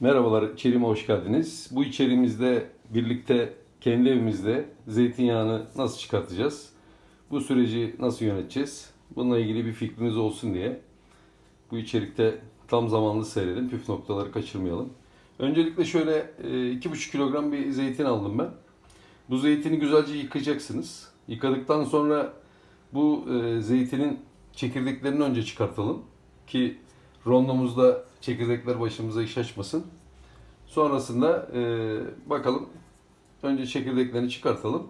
Merhabalar, içeriğime hoş geldiniz. Bu içeriğimizde birlikte kendi evimizde zeytinyağını nasıl çıkartacağız? Bu süreci nasıl yöneteceğiz? Bununla ilgili bir fikriniz olsun diye bu içerikte tam zamanlı seyredin. Püf noktaları kaçırmayalım. Öncelikle şöyle e, 2,5 kilogram bir zeytin aldım ben. Bu zeytini güzelce yıkayacaksınız. Yıkadıktan sonra bu e, zeytinin çekirdeklerini önce çıkartalım ki rondomuzda çekirdekler başımıza iş açmasın. Sonrasında e, bakalım önce çekirdeklerini çıkartalım.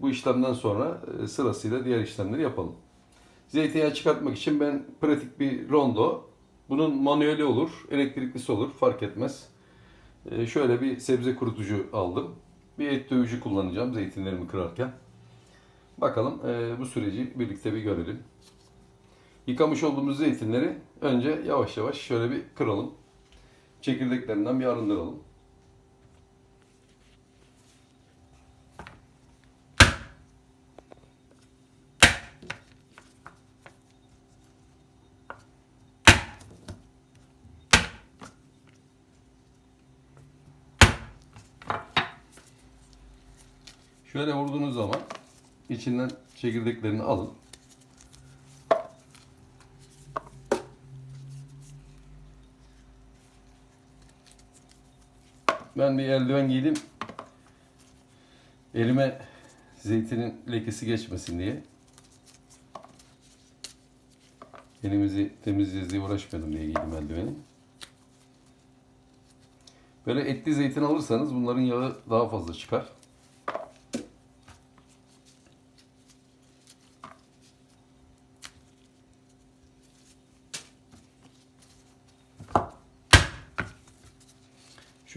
Bu işlemden sonra e, sırasıyla diğer işlemleri yapalım. Zeytinyağı çıkartmak için ben pratik bir rondo. Bunun manueli olur, elektriklisi olur fark etmez. E, şöyle bir sebze kurutucu aldım. Bir et dövücü kullanacağım zeytinlerimi kırarken. Bakalım e, bu süreci birlikte bir görelim. Yıkamış olduğumuz zeytinleri önce yavaş yavaş şöyle bir kıralım. Çekirdeklerinden bir arındıralım. Şöyle vurduğunuz zaman içinden çekirdeklerini alın. Ben bir eldiven giydim. Elime zeytinin lekesi geçmesin diye. Elimizi temizleyeceğiz diye uğraşmayalım diye giydim eldiveni. Böyle etli zeytin alırsanız bunların yağı daha fazla çıkar.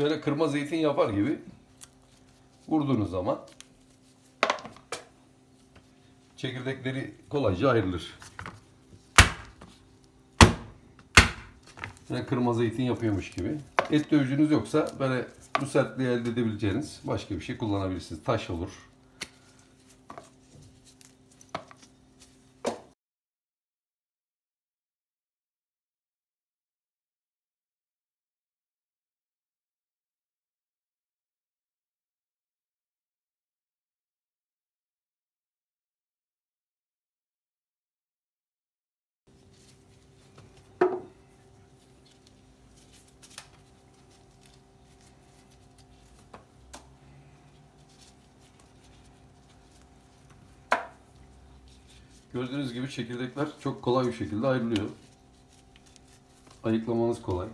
Şöyle kırma zeytin yapar gibi vurduğunuz zaman çekirdekleri kolayca ayrılır. Böyle kırma zeytin yapıyormuş gibi. Et dövücünüz yoksa böyle bu sertliği elde edebileceğiniz başka bir şey kullanabilirsiniz. Taş olur. Gördüğünüz gibi çekirdekler çok kolay bir şekilde ayrılıyor. Ayıklamanız kolay.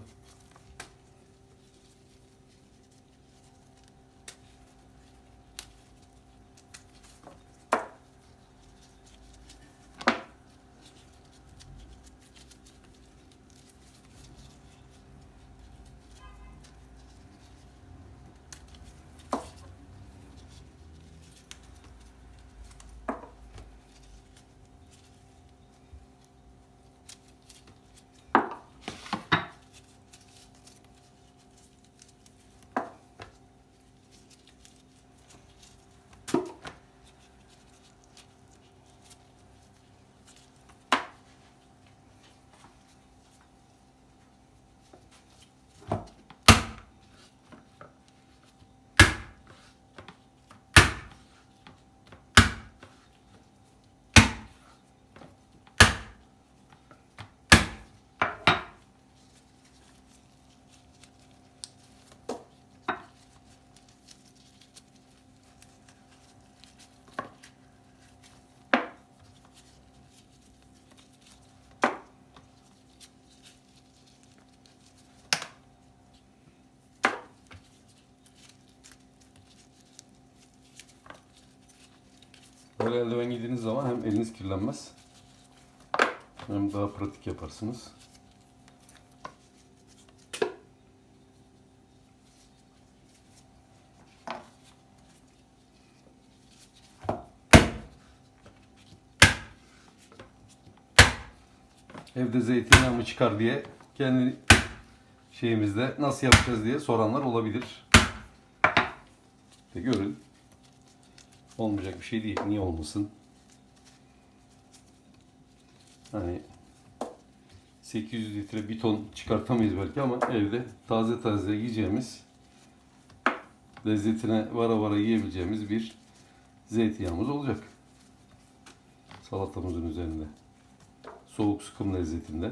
Böyle eldiven giydiğiniz zaman hem eliniz kirlenmez hem daha pratik yaparsınız. Evde zeytinyağı mı çıkar diye kendi şeyimizde nasıl yapacağız diye soranlar olabilir. İşte görün. Olmayacak bir şey değil. Niye olmasın? Hani 800 litre bir ton çıkartamayız belki ama evde taze taze yiyeceğimiz lezzetine vara vara yiyebileceğimiz bir zeytinyağımız olacak. Salatamızın üzerinde. Soğuk sıkım lezzetinde.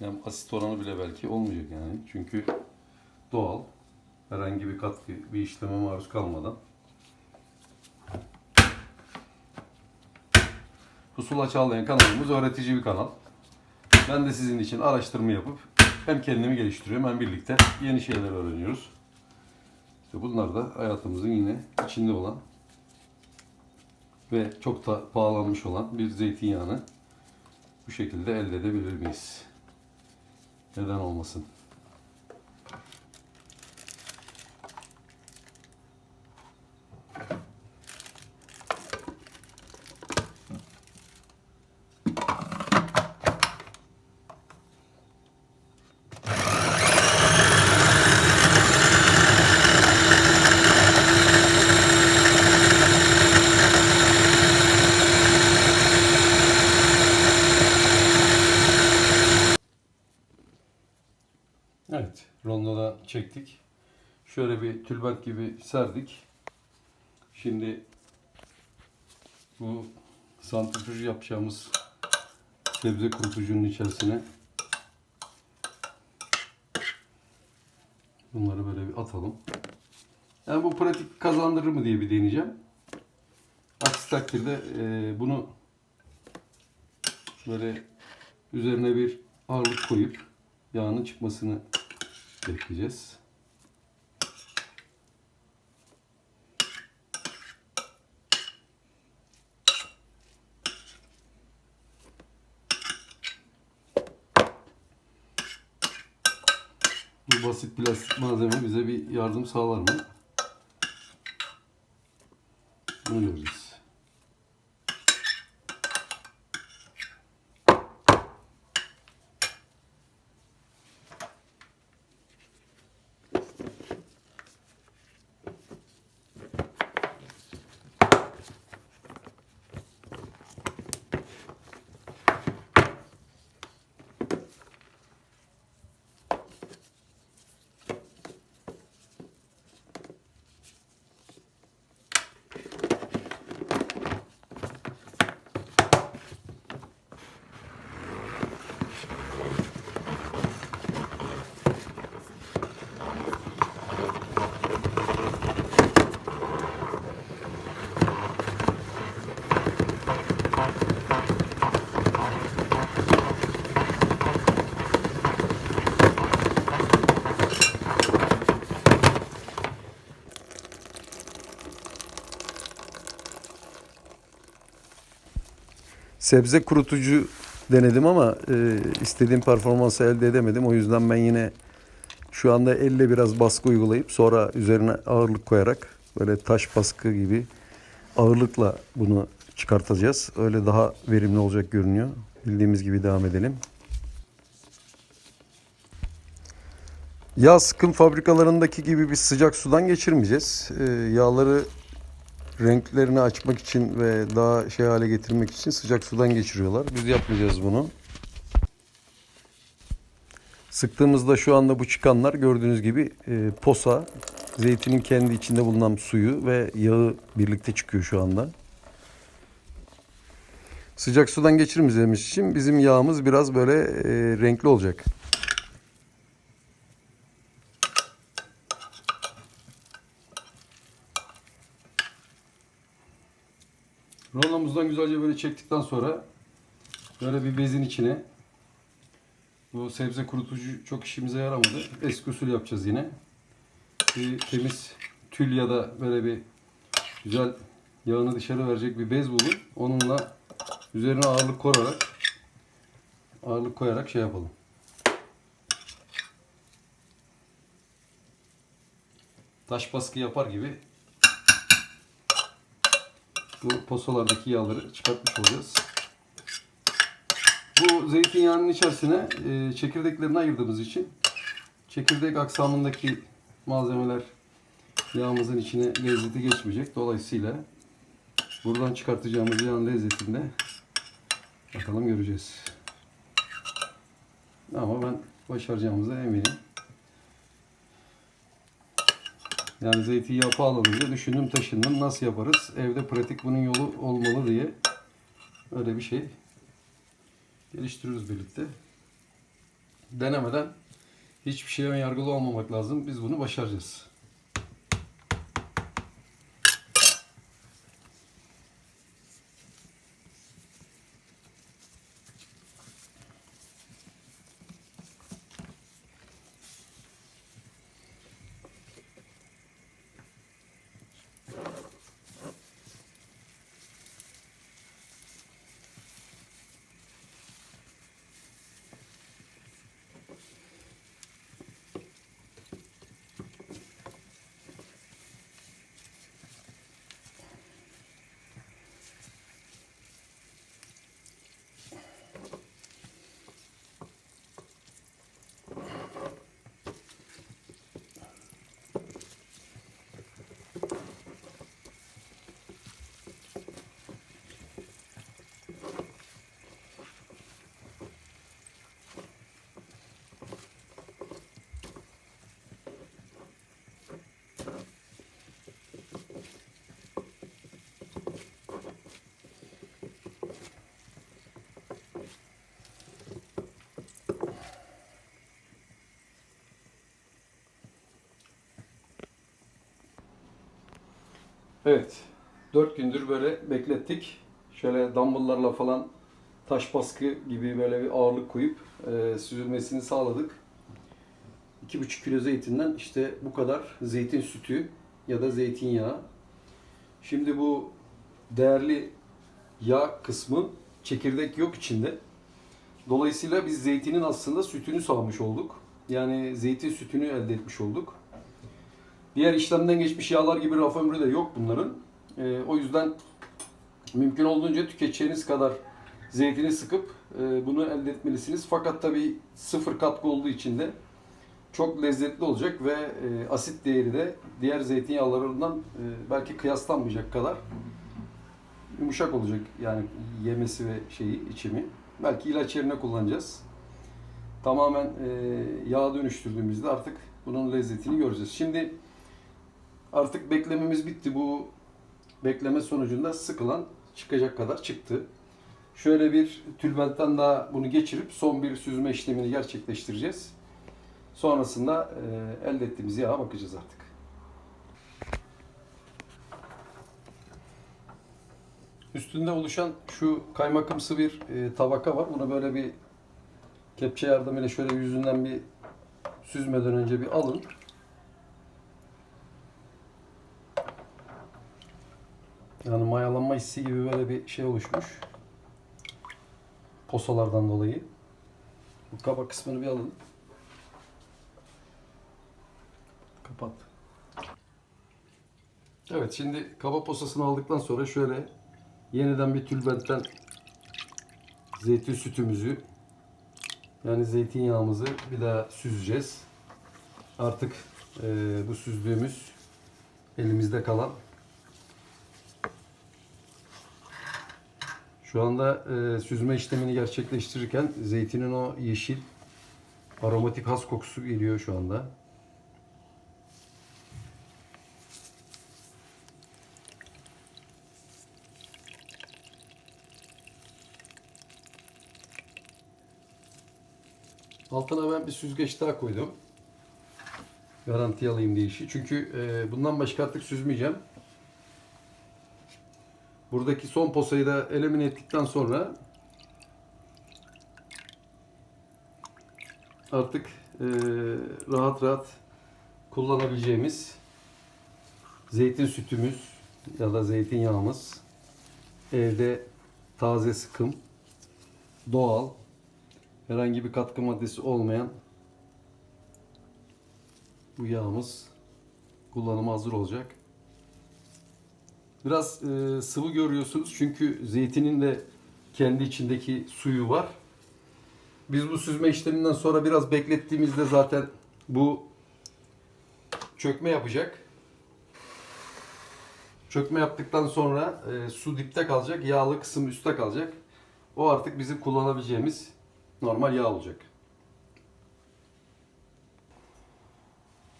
Yani asit oranı bile belki olmayacak yani. Çünkü doğal. Herhangi bir katkı, bir işleme maruz kalmadan. Pusula Çağlayan kanalımız öğretici bir kanal. Ben de sizin için araştırma yapıp hem kendimi geliştiriyorum hem birlikte yeni şeyler öğreniyoruz. İşte bunlar da hayatımızın yine içinde olan ve çok da pahalanmış olan bir zeytinyağını bu şekilde elde edebilir miyiz? Neden olmasın? Evet, rondoda çektik. Şöyle bir tülbent gibi serdik. Şimdi bu santrifüj yapacağımız sebze kurutucunun içerisine bunları böyle bir atalım. Yani bu pratik kazandırır mı diye bir deneyeceğim. Aksi takdirde e, bunu böyle üzerine bir ağırlık koyup yağının çıkmasını bekleyeceğiz. Bu basit plastik malzeme bize bir yardım sağlar mı? Bunu göreceğiz. Sebze kurutucu denedim ama e, istediğim performansı elde edemedim. O yüzden ben yine şu anda elle biraz baskı uygulayıp sonra üzerine ağırlık koyarak böyle taş baskı gibi ağırlıkla bunu çıkartacağız. Öyle daha verimli olacak görünüyor. Bildiğimiz gibi devam edelim. Yağ sıkım fabrikalarındaki gibi bir sıcak sudan geçirmeyeceğiz. E, yağları renklerini açmak için ve daha şey hale getirmek için sıcak sudan geçiriyorlar. Biz yapmayacağız bunu. Sıktığımızda şu anda bu çıkanlar gördüğünüz gibi e, posa, zeytinin kendi içinde bulunan suyu ve yağı birlikte çıkıyor şu anda. Sıcak sudan geçirmeyeceğimiz için bizim yağımız biraz böyle e, renkli olacak. Rollamızdan güzelce böyle çektikten sonra böyle bir bezin içine bu sebze kurutucu çok işimize yaramadı. Eski usul yapacağız yine. Bir temiz tül ya da böyle bir güzel yağını dışarı verecek bir bez bulup onunla üzerine ağırlık koyarak ağırlık koyarak şey yapalım. Taş baskı yapar gibi bu posalardaki yağları çıkartmış olacağız. Bu zeytinyağının içerisine e, çekirdeklerini ayırdığımız için çekirdek aksamındaki malzemeler yağımızın içine lezzeti geçmeyecek. Dolayısıyla buradan çıkartacağımız yağın lezzetinde bakalım göreceğiz. Ama ben başaracağımıza eminim. Yani zeytinyağı pahalanınca düşündüm taşındım nasıl yaparız? Evde pratik bunun yolu olmalı diye öyle bir şey geliştiriyoruz birlikte. Denemeden hiçbir şeye yargılı olmamak lazım. Biz bunu başaracağız. Evet. 4 gündür böyle beklettik. Şöyle dumbbell'larla falan taş baskı gibi böyle bir ağırlık koyup e, süzülmesini sağladık. 2,5 kilo zeytinden işte bu kadar zeytin sütü ya da zeytinyağı. Şimdi bu değerli yağ kısmı çekirdek yok içinde. Dolayısıyla biz zeytinin aslında sütünü sağmış olduk. Yani zeytin sütünü elde etmiş olduk. Diğer işlemden geçmiş yağlar gibi raf ömrü de yok bunların. Ee, o yüzden mümkün olduğunca tüketeceğiniz kadar zeytini sıkıp e, bunu elde etmelisiniz. Fakat tabii sıfır katkı olduğu için de çok lezzetli olacak ve e, asit değeri de diğer zeytinyağlarından e, belki kıyaslanmayacak kadar yumuşak olacak yani yemesi ve şeyi içimi. Belki ilaç yerine kullanacağız. Tamamen e, yağ dönüştürdüğümüzde artık bunun lezzetini göreceğiz. Şimdi Artık beklememiz bitti. Bu bekleme sonucunda sıkılan çıkacak kadar çıktı. Şöyle bir tülbentten daha bunu geçirip son bir süzme işlemini gerçekleştireceğiz. Sonrasında e, elde ettiğimiz yağa bakacağız artık. Üstünde oluşan şu kaymakımsı bir e, tabaka var. Bunu böyle bir kepçe yardımıyla şöyle yüzünden bir süzmeden önce bir alın. Yani mayalanma hissi gibi böyle bir şey oluşmuş. Posalardan dolayı. Bu kaba kısmını bir alın. Kapat. Evet şimdi kaba posasını aldıktan sonra şöyle yeniden bir tülbentten zeytin sütümüzü yani zeytinyağımızı bir daha süzeceğiz. Artık eee, bu süzdüğümüz elimizde kalan Şu anda e, süzme işlemini gerçekleştirirken zeytinin o yeşil aromatik has kokusu geliyor şu anda. Altına ben bir süzgeç daha koydum. Garanti alayım diye işi. Çünkü e, bundan başka artık süzmeyeceğim. Buradaki son posayı da elimine ettikten sonra artık e, rahat rahat kullanabileceğimiz zeytin sütümüz ya da zeytinyağımız evde taze sıkım doğal herhangi bir katkı maddesi olmayan bu yağımız kullanıma hazır olacak. Biraz e, sıvı görüyorsunuz çünkü zeytinin de kendi içindeki suyu var. Biz bu süzme işleminden sonra biraz beklettiğimizde zaten bu çökme yapacak. Çökme yaptıktan sonra e, su dipte kalacak, yağlı kısım üstte kalacak. O artık bizim kullanabileceğimiz normal yağ olacak.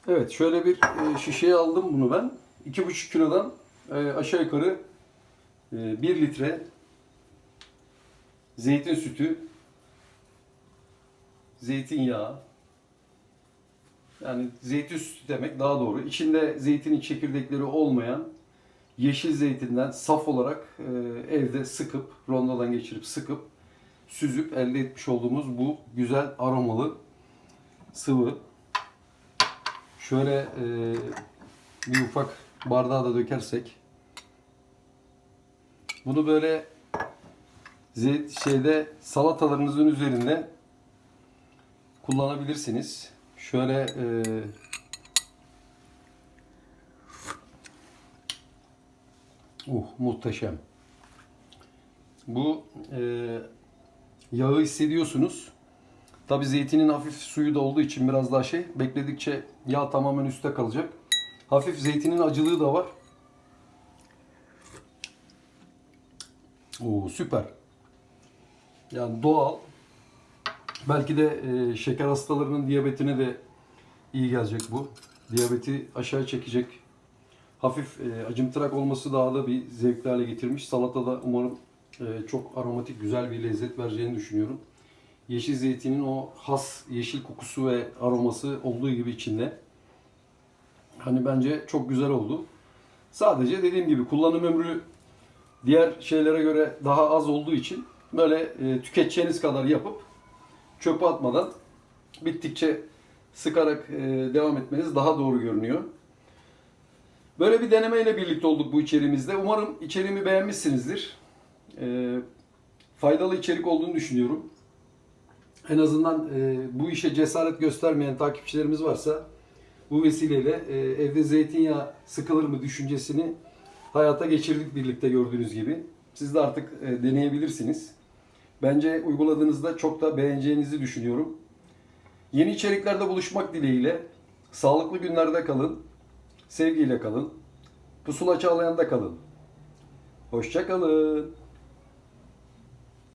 Evet şöyle bir e, şişeye aldım bunu ben. 2,5 kilodan e, aşağı yukarı e, 1 litre zeytin sütü, zeytinyağı, yani zeytin sütü demek daha doğru. İçinde zeytinin çekirdekleri olmayan yeşil zeytinden saf olarak e, evde sıkıp, rondodan geçirip sıkıp, süzüp elde etmiş olduğumuz bu güzel aromalı sıvı. Şöyle e, bir ufak bardağa da dökersek. Bunu böyle şeyde salatalarınızın üzerinde kullanabilirsiniz. Şöyle e, uh muhteşem. Bu e, yağı hissediyorsunuz. Tabi zeytinin hafif suyu da olduğu için biraz daha şey bekledikçe yağ tamamen üstte kalacak. Hafif zeytinin acılığı da var. Oo süper. Yani doğal. Belki de e, şeker hastalarının diyabetine de iyi gelecek bu. Diyabeti aşağı çekecek. Hafif e, acımtırak olması daha da bir zevkli hale getirmiş. Salatada umarım e, çok aromatik güzel bir lezzet vereceğini düşünüyorum. Yeşil zeytinin o has yeşil kokusu ve aroması olduğu gibi içinde. Hani bence çok güzel oldu. Sadece dediğim gibi kullanım ömrü diğer şeylere göre daha az olduğu için böyle e, tüketeceğiniz kadar yapıp çöpe atmadan bittikçe sıkarak e, devam etmeniz daha doğru görünüyor. Böyle bir denemeyle birlikte olduk bu içeriğimizde. Umarım içeriğimi beğenmişsinizdir. E, faydalı içerik olduğunu düşünüyorum. En azından e, bu işe cesaret göstermeyen takipçilerimiz varsa bu vesileyle e, evde zeytinyağı sıkılır mı düşüncesini hayata geçirdik birlikte gördüğünüz gibi. Siz de artık e, deneyebilirsiniz. Bence uyguladığınızda çok da beğeneceğinizi düşünüyorum. Yeni içeriklerde buluşmak dileğiyle sağlıklı günlerde kalın, sevgiyle kalın, pusula çağlayan da kalın. Hoşça kalın.